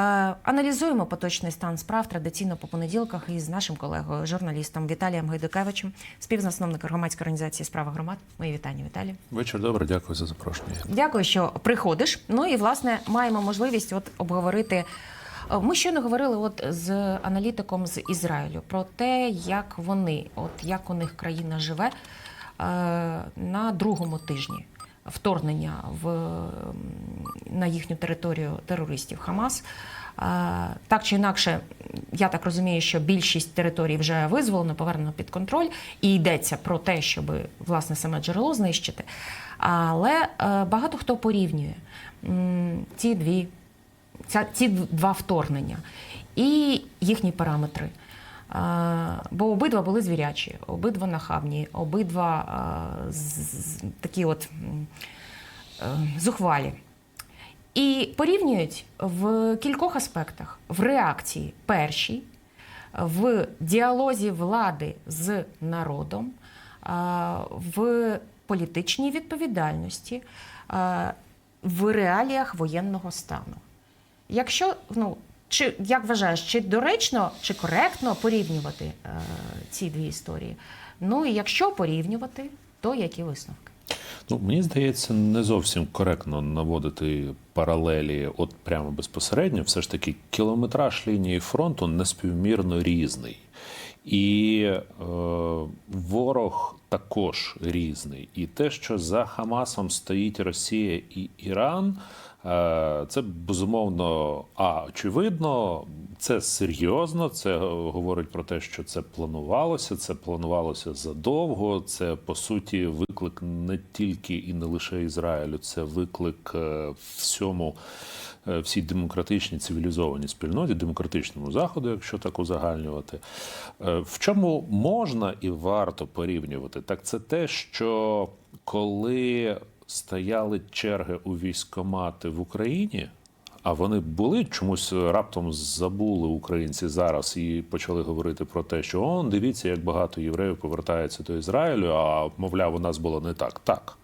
Е, Аналізуємо поточний стан справ традиційно по понеділках із нашим колегою, журналістом Віталієм Гайдукевичем, співзасновником громадської організації Справа громад. Мої вітання, Віталій. Вечір добре, дякую за запрошення. Дякую, що приходиш. Ну і власне маємо можливість от обговорити. е, Ми щойно говорили от з аналітиком з Ізраїлю про те, як вони, от як у них країна живе е, на другому тижні вторгнення в, на їхню територію терористів Хамас. Е, Так чи інакше, я так розумію, що більшість територій вже визволено, повернено під контроль, і йдеться про те, щоб власне саме джерело знищити. Але е, багато хто порівнює ці дві ця, ці два вторгнення і їхні параметри. Бо обидва були звірячі, обидва нахабні, обидва такі от е, зухвалі. І порівнюють в кількох аспектах: в реакції першій, в діалозі влади з народом, в політичній відповідальності, в реаліях воєнного стану. Якщо ну чи як вважаєш, чи доречно, чи коректно порівнювати е, ці дві історії? Ну і якщо порівнювати, то які висновки? Ну мені здається, не зовсім коректно наводити паралелі, от прямо безпосередньо. Все ж таки, кілометраж лінії фронту неспівмірно різний. І е, ворог також різний. І те, що за Хамасом стоїть Росія і Іран, е, це безумовно а очевидно, це серйозно. Це говорить про те, що це планувалося. Це планувалося задовго. Це по суті виклик не тільки і не лише Ізраїлю, це виклик е, всьому. Е, Всій демократичній цивілізованій спільноті, демократичному заходу, якщо так узагальнювати, Е, в чому можна і варто порівнювати, так це те, що коли стояли черги у військомати в Україні, а вони були чомусь раптом забули українці зараз і почали говорити про те, що он дивіться, як багато євреїв повертається до Ізраїлю. А мовляв, у нас було не так. Так.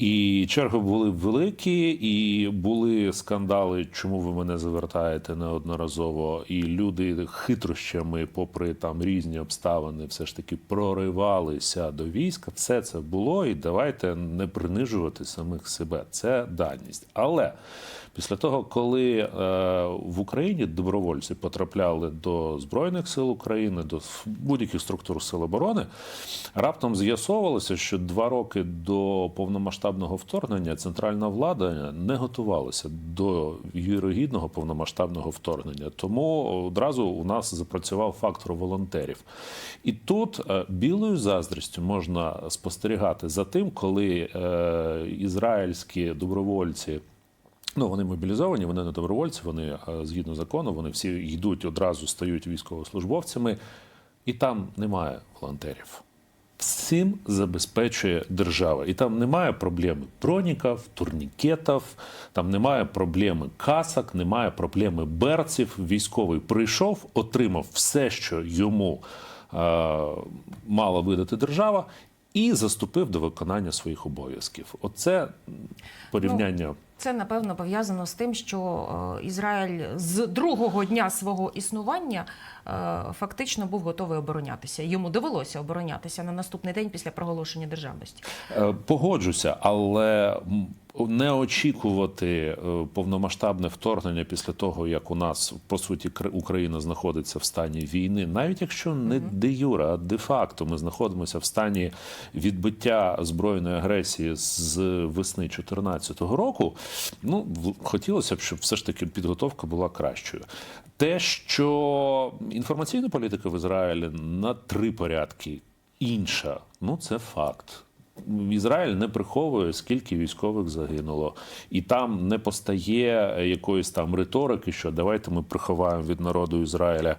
І черги були великі, і були скандали, чому ви мене завертаєте неодноразово. І люди хитрощами, попри там різні обставини, все ж таки проривалися до війська. Все це було, і давайте не принижувати самих себе. Це даність. Але після того, коли е, в Україні добровольці потрапляли до Збройних сил України, до будь-яких структур сил оборони, раптом з'ясовувалося, що два роки до повномасштабного вторгнення центральна влада не готувалася до вірогідного повномасштабного вторгнення. Тому одразу у нас запрацював фактор волонтерів. І тут е, білою заздрістю можна спостерігати за тим, коли е, ізраїльські добровольці. Ну, вони мобілізовані, вони не добровольці, вони е, згідно закону, вони всі йдуть одразу, стають військовослужбовцями, і там немає волонтерів. Всім забезпечує держава. І там немає проблеми броніків, турнікетів, там немає проблеми касок, немає проблеми берців. Військовий прийшов, отримав все, що йому е, мала видати держава, і заступив до виконання своїх обов'язків. Оце м, порівняння. Це напевно пов'язано з тим, що е, Ізраїль з другого дня свого існування е, фактично був готовий оборонятися. Йому довелося оборонятися на наступний день після проголошення державності. Е, Погоджуся, але не очікувати е, повномасштабне вторгнення після того, як у нас по суті Кр- Україна знаходиться в стані війни, навіть якщо не де юре, а де факто ми знаходимося в стані відбиття збройної агресії з весни 2014 року. Ну хотілося б, щоб все ж таки підготовка була кращою. Те, що інформаційна політика в Ізраїлі на три порядки інша, ну це факт. Ізраїль не приховує, скільки військових загинуло, і там не постає якоїсь там риторики, що давайте ми приховаємо від народу Ізраїля,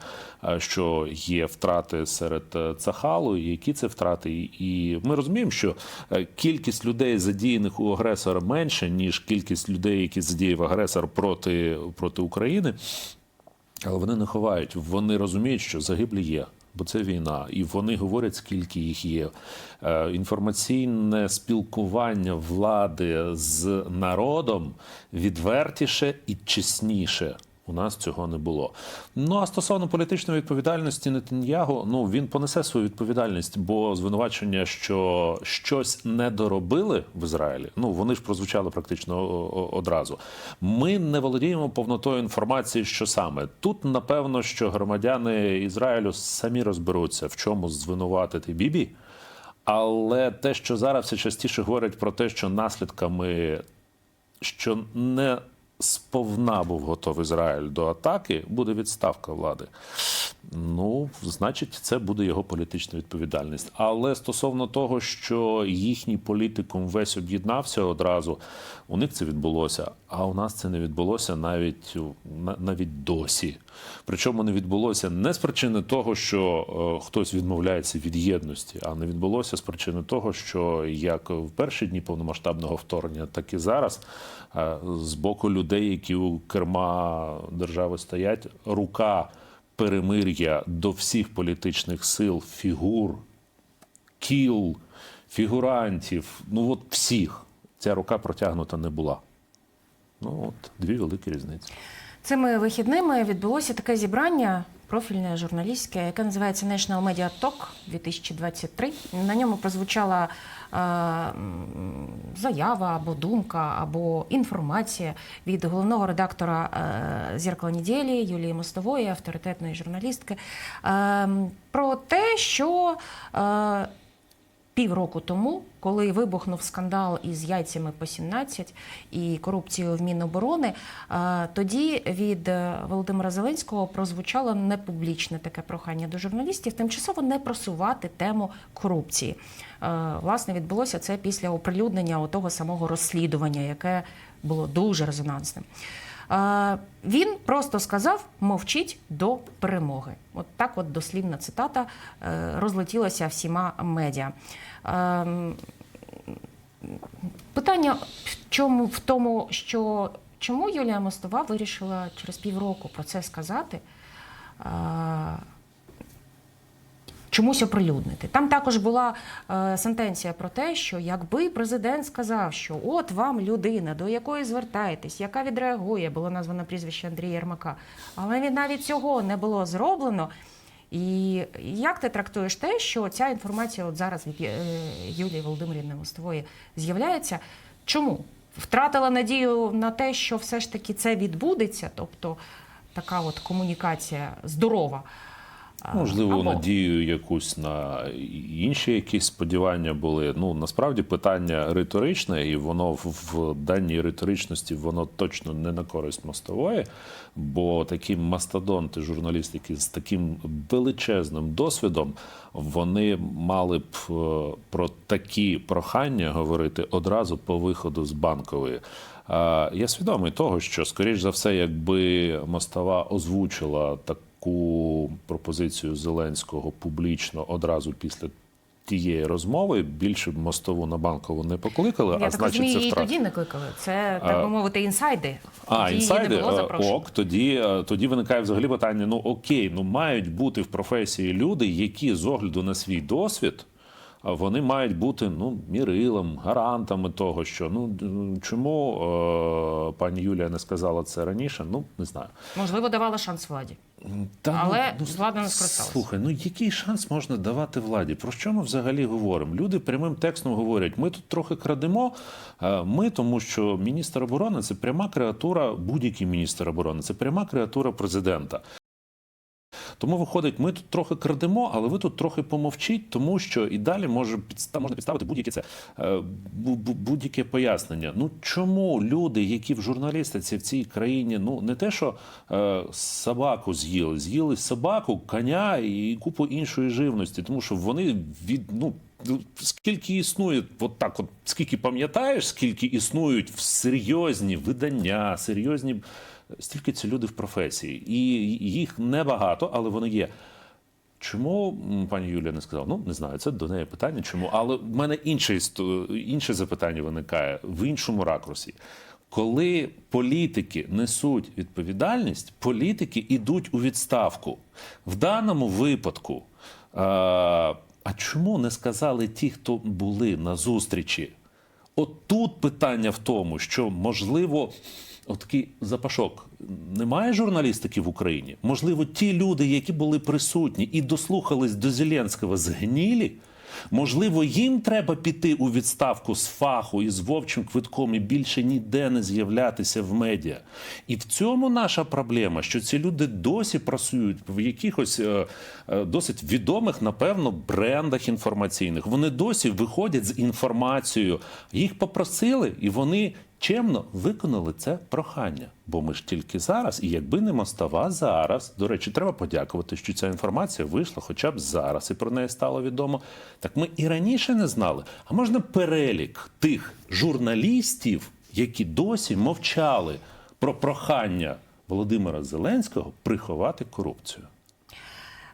що є втрати серед е, Цахалу, і які це втрати. І ми розуміємо, що е, кількість людей, задіяних у агресора, менше ніж кількість людей, які задіяв агресор проти, проти України. Але вони не ховають. Вони розуміють, що загиблі є, бо це війна, і вони говорять, скільки їх є. Е, Інформаційне спілкування влади з народом відвертіше і чесніше. У нас цього не було. Ну а стосовно політичної відповідальності Нетаньягу, ну він понесе свою відповідальність, бо звинувачення, що щось не доробили в Ізраїлі, ну вони ж прозвучали практично одразу. Ми не володіємо повнотою інформації, що саме тут, напевно, що громадяни Ізраїлю самі розберуться, в чому звинуватити Бібі. Але те, що зараз все частіше говорять про те, що наслідками що не сповна був готовий Ізраїль до атаки, буде відставка влади. Ну, значить, це буде його політична відповідальність. Але стосовно того, що їхній політикум весь об'єднався одразу, у них це відбулося, а у нас це не відбулося навіть на- навіть досі. Причому не відбулося не з причини того, що е, хтось відмовляється від єдності, а не відбулося з причини того, що як в перші дні повномасштабного вторгнення, так і зараз е, з боку людей, які у керма держави стоять, рука перемир'я до всіх політичних сил, фігур, кіл, фігурантів, ну от всіх, ця рука протягнута не була. Ну от дві великі різниці. Цими вихідними відбулося таке зібрання профільне журналістське, яке називається National Media Talk 2023. На ньому прозвучала е, заява або думка, або інформація від головного редактора е, зеркала неділі Юлії Мостової, авторитетної журналістки, е, про те, що е, півроку тому, коли вибухнув скандал із яйцями по 17 і корупцією в Міноборони, е, тоді від е, Володимира Зеленського прозвучало непублічне таке прохання до журналістів тимчасово не просувати тему корупції. Е, Власне, відбулося це після оприлюднення того самого розслідування, яке було дуже резонансним. Е, Він просто сказав: мовчіть до перемоги. От так, от дослівна цитата е, розлетілася всіма медіа. Ем, Питання в чому в тому, що чому Юлія Мостова вирішила через півроку про це сказати? Чомусь оприлюднити. Там також була е, сентенція про те, що якби президент сказав, що от вам людина, до якої звертаєтесь, яка відреагує, було названо прізвище Андрія Єрмака, але навіть цього не було зроблено. І як ти трактуєш те, що ця інформація от зараз від е, Юлії Володимирівни Мостової з'являється? Чому? Втратила надію на те, що все ж таки це відбудеться, тобто така от комунікація здорова. Можливо, або- надію якусь на інші якісь сподівання були. Ну насправді питання риторичне, і воно в, даній риторичності воно точно не на користь мостової, бо такі мастодонти, журналістики з таким величезним досвідом, вони мали б е, про такі прохання говорити одразу по виходу з банкової. Е, Я свідомий того, що скоріш за все, якби мостова озвучила таку пропозицію Зеленського публічно одразу після тієї розмови, більше мостову на банкову не покликали, Я а так значить розумію, це втрат. тоді не кликали. Це, так би мовити, інсайди. А, Тоді інсайди не було Е, ок, тоді, е, тоді виникає взагалі питання: ну окей, ну мають бути в професії люди, які з огляду на свій досвід. Вони мають бути ну мірилом, гарантами того, що ну чому е, пані Юлія не сказала це раніше? Ну не знаю. Можливо, давала шанс владі. Та, Але влада не скористалася. Слухай, ну який шанс можна давати владі? Про що ми взагалі говоримо? Люди прямим текстом говорять: ми тут трохи крадемо. е, Ми, тому що міністр оборони це пряма креатура, будь-який міністр оборони, це пряма креатура президента. Тому виходить, ми тут трохи крадемо, але ви тут трохи помовчіть, тому що і далі може підстав, можна підставити будь-яке це е, бу- бу- будь-яке пояснення. Ну чому люди, які в журналістиці в цій країні, ну не те, що е, собаку з'їли, з'їли собаку, коня і купу іншої живності, тому що вони від ну. Скільки існує, от так, от скільки пам'ятаєш, скільки існують в серйозні видання, серйозні стільки ці люди в професії, і їх небагато, але вони є. Чому пані Юлія не сказала? Ну не знаю, це до неї питання. Чому? Але в мене інше, інше запитання виникає в іншому ракурсі. Коли політики несуть відповідальність, політики йдуть у відставку. В даному випадку, е, а чому не сказали ті, хто були на зустрічі? От тут питання в тому, що можливо Отакий запашок. Немає журналістики в Україні. Можливо, ті люди, які були присутні і дослухались до Зеленського, згнілі. Можливо, їм треба піти у відставку з фаху і з вовчим квитком і більше ніде не з'являтися в медіа. І в цьому наша проблема, що ці люди досі працюють в якихось е, е, досить відомих, напевно, брендах інформаційних. Вони досі виходять з інформацією. Їх попросили, і вони чемно виконали це прохання. Бо ми ж тільки зараз, і якби не мостова зараз, до речі, треба подякувати, що ця інформація вийшла хоча б зараз, і про неї стало відомо. Так ми і раніше не знали. А можна перелік тих журналістів, які досі мовчали про прохання Володимира Зеленського приховати корупцію.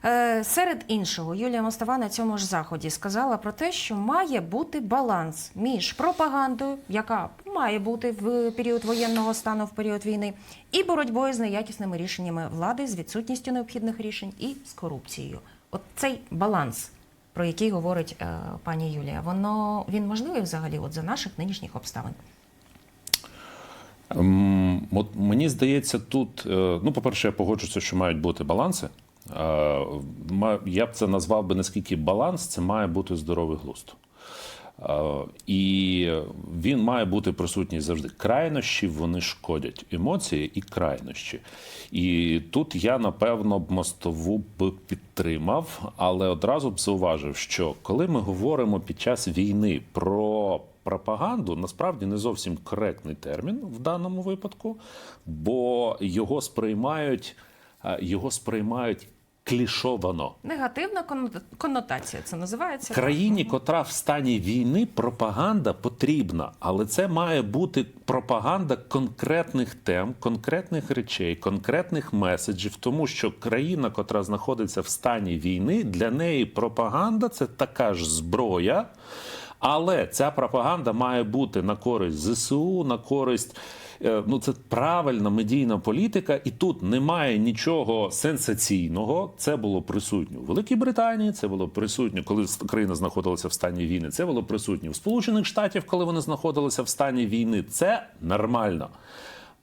Е, Серед іншого, Юлія Мостова на цьому ж заході сказала про те, що має бути баланс між пропагандою, яка має бути в період воєнного стану, в період війни, і боротьбою з неякісними рішеннями влади, з відсутністю необхідних рішень і з корупцією. От цей баланс, про який говорить е, пані Юлія, воно він можливий взагалі от за наших нинішніх обставин. Ем, От мені здається, тут, е, ну, по-перше, я погоджуюся, що мають бути баланси. Е, Я б це назвав би наскільки баланс, це має бути здоровий глузд. Е, І він має бути присутній завжди. Крайнощі вони шкодять емоції і крайнощі. І тут я напевно б мостову б підтримав, але одразу б зауважив, що коли ми говоримо під час війни про пропаганду, насправді не зовсім коректний термін в даному випадку, бо його сприймають, е, його сприймають клішовано. Негативна конно- коннотація це називається. Країні, котра в стані війни, пропаганда потрібна, але це має бути пропаганда конкретних тем, конкретних речей, конкретних меседжів. Тому що країна, котра знаходиться в стані війни, для неї пропаганда це така ж зброя. Але ця пропаганда має бути на користь ЗСУ, на користь. Е, Ну, це правильна медійна політика, і тут немає нічого сенсаційного. Це було присутнє у Великій Британії, це було присутньо, коли країна знаходилася в стані війни. Це було присутньо в Сполучених Штатів, коли вони знаходилися в стані війни. Це нормально.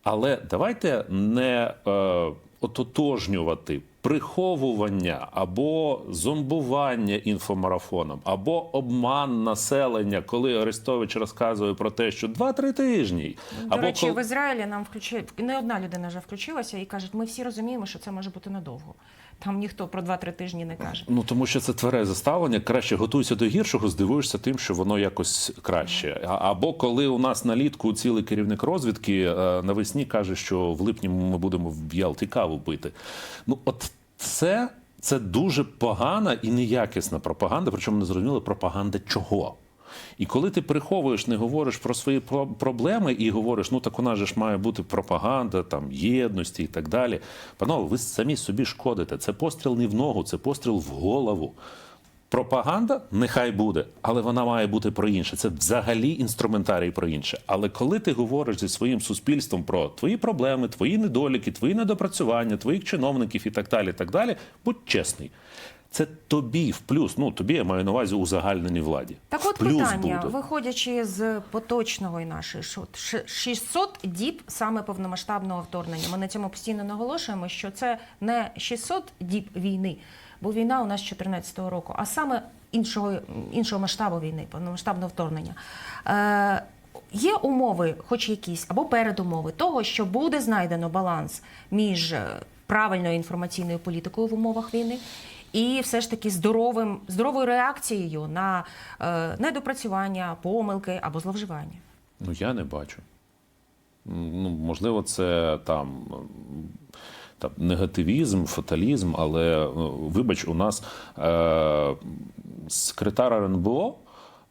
Але давайте не е, ототожнювати приховування або зомбування інфомарафоном, або обман населення, коли Арестович розказує про те, що 2-3 тижні. До або речі, коли... в Ізраїлі нам включили не одна людина вже включилася і кажуть, ми всі розуміємо, що це може бути надовго. Там ніхто про 2-3 тижні не каже. Ну тому що це тверезе ставлення. Краще готуйся до гіршого, здивуєшся тим, що воно якось краще. Або коли у нас налітку цілий керівник розвідки е, навесні каже, що в липні ми будемо в Ялті каву пити. Ну, от це, це дуже погана і неякісна пропаганда, причому не зрозуміло пропаганда чого. І коли ти приховуєш, не говориш про свої проблеми і говориш, ну так у нас же ж має бути пропаганда, там єдності і так далі. Панове, ви самі собі шкодите. Це постріл не в ногу, це постріл в голову. Пропаганда нехай буде, але вона має бути про інше. Це взагалі інструментарій про інше. Але коли ти говориш зі своїм суспільством про твої проблеми, твої недоліки, твої недопрацювання, твоїх чиновників і так далі, так далі, будь чесний. Це тобі в плюс. Ну тобі я маю на увазі узагальненій владі. Так от плюс питання, буде. виходячи з поточного і нашої що 600 діб саме повномасштабного вторгнення. Ми на цьому постійно наголошуємо, що це не 600 діб війни, бо війна у нас з 14-го року, а саме іншого, іншого масштабу війни, повномасштабного вторгнення. Е, Є умови, хоч якісь, або передумови того, що буде знайдено баланс між е, правильною інформаційною політикою в умовах війни і все ж таки здоровим, здоровою реакцією на е, недопрацювання, помилки або зловживання. Ну я не бачу. Ну, можливо, це там. Там, негативізм, фаталізм, але ну, вибач, у нас е, секретар РНБО е,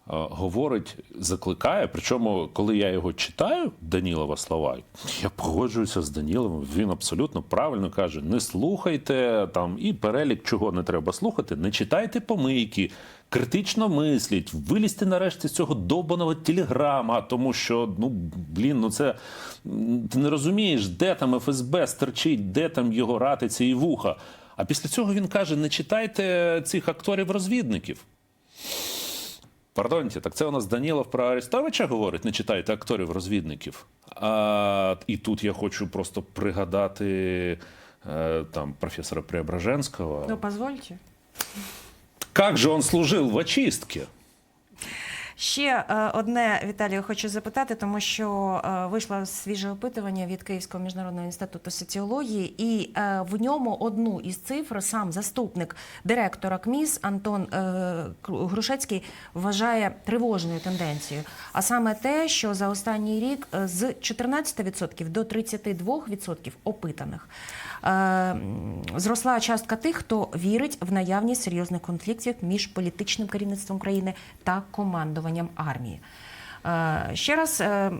говорить, закликає. Причому, коли я його читаю, Данілова слова, я погоджуюся з Даніловим. Він абсолютно правильно каже: не слухайте там і перелік, чого не треба слухати, не читайте помийки, критично мисліть, вилізьте нарешті з цього довбаного телеграма, тому що ну блін, ну це ти не розумієш, де там ФСБ стерчить, де там його ратиці і вуха. А після цього він каже: не читайте цих акторів-розвідників. Пардонте, так це у нас Данілов про Арестовича говорить, не читайте акторів-розвідників. А, і тут я хочу просто пригадати е, там професора Преображенського. Ну, позвольте. Как же он служив в очистці? Ще е, одне Віталію хочу запитати, тому що е, вийшло свіже опитування від Київського міжнародного інституту соціології, і е, в ньому одну із цифр сам заступник директора КМІС Антон Грушецький вважає тривожною тенденцією. А саме те, що за останній рік з 14% до 32% опитаних зросла частка тих, хто вірить в наявність серйозних конфліктів між політичним керівництвом країни та командуванням армії. Е, Ще раз. е,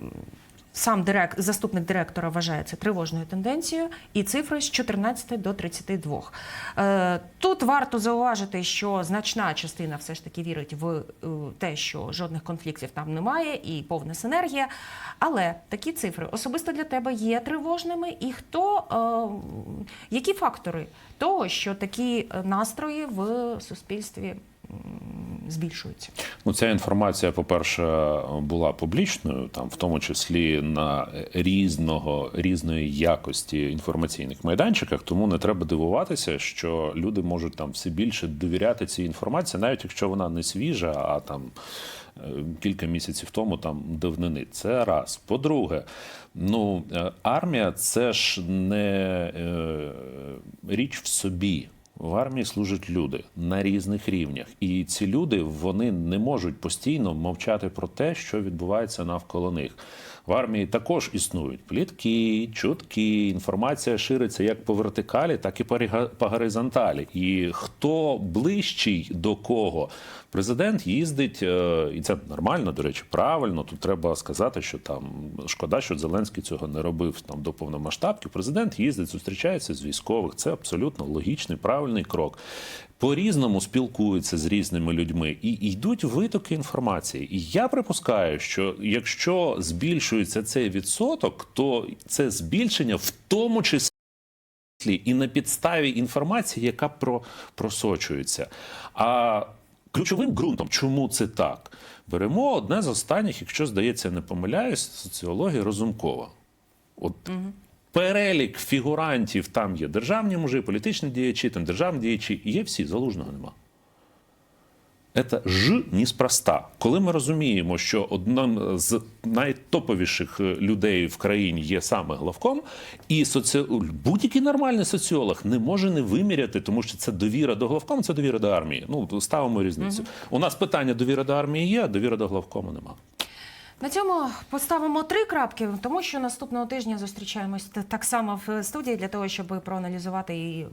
Сам директ, заступник директора вважає це тривожною тенденцією, і цифри з 14 до 32. Е, Тут варто зауважити, що значна частина все ж таки вірить в те, що жодних конфліктів там немає, і повна синергія. Але такі цифри особисто для тебе є тривожними. І хто які фактори того, що такі настрої в суспільстві збільшуються? Ну, ця інформація, по-перше, була публічною, там, в тому числі на різного, різної якості інформаційних майданчиках, тому не треба дивуватися, що люди можуть там все більше довіряти цій інформації, навіть якщо вона не свіжа, а там е, кілька місяців тому там давнини. Це раз. По-друге, ну е, армія це ж не е, річ в собі. В армії служать люди на різних рівнях, і ці люди вони не можуть постійно мовчати про те, що відбувається навколо них. В армії також існують плітки, чутки, інформація шириться як по вертикалі, так і по горизонталі. І хто ближчий до кого, президент їздить, е, і це нормально, до речі, правильно. Тут треба сказати, що там шкода, що Зеленський цього не робив там до повномасштабки. Президент їздить, зустрічається з військових. Це абсолютно логічний, правильний крок. По-різному спілкуються з різними людьми і йдуть витоки інформації. І я припускаю, що якщо збільшується цей відсоток, то це збільшення в тому числі і на підставі інформації, яка про, просочується. А ключовим ґрунтом, чому це так? Беремо одне з останніх, якщо здається, не помиляюсь, соціології Розумкова. От перелік фігурантів там є державні мужі, політичні діячі, там державні діячі, є всі, залужного нема. Це ж неспроста. Коли ми розуміємо, що одним з найтоповіших е, людей в країні є саме главком, і соці... будь-який нормальний соціолог не може не виміряти, тому що це довіра до главкому, це довіра до армії. Ну ставимо різницю. У нас питання довіра до армії є, а довіра до главкому нема. На цьому поставимо три крапки, тому що наступного тижня зустрічаємось так само в студії для того, щоб проаналізувати і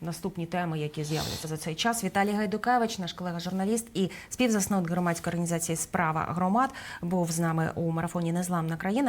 наступні теми, які з'являться за цей час. Віталій Гайдукевич, наш колега-журналіст і співзасновник громадської організації Справа громад, був з нами у марафоні Незламна країна.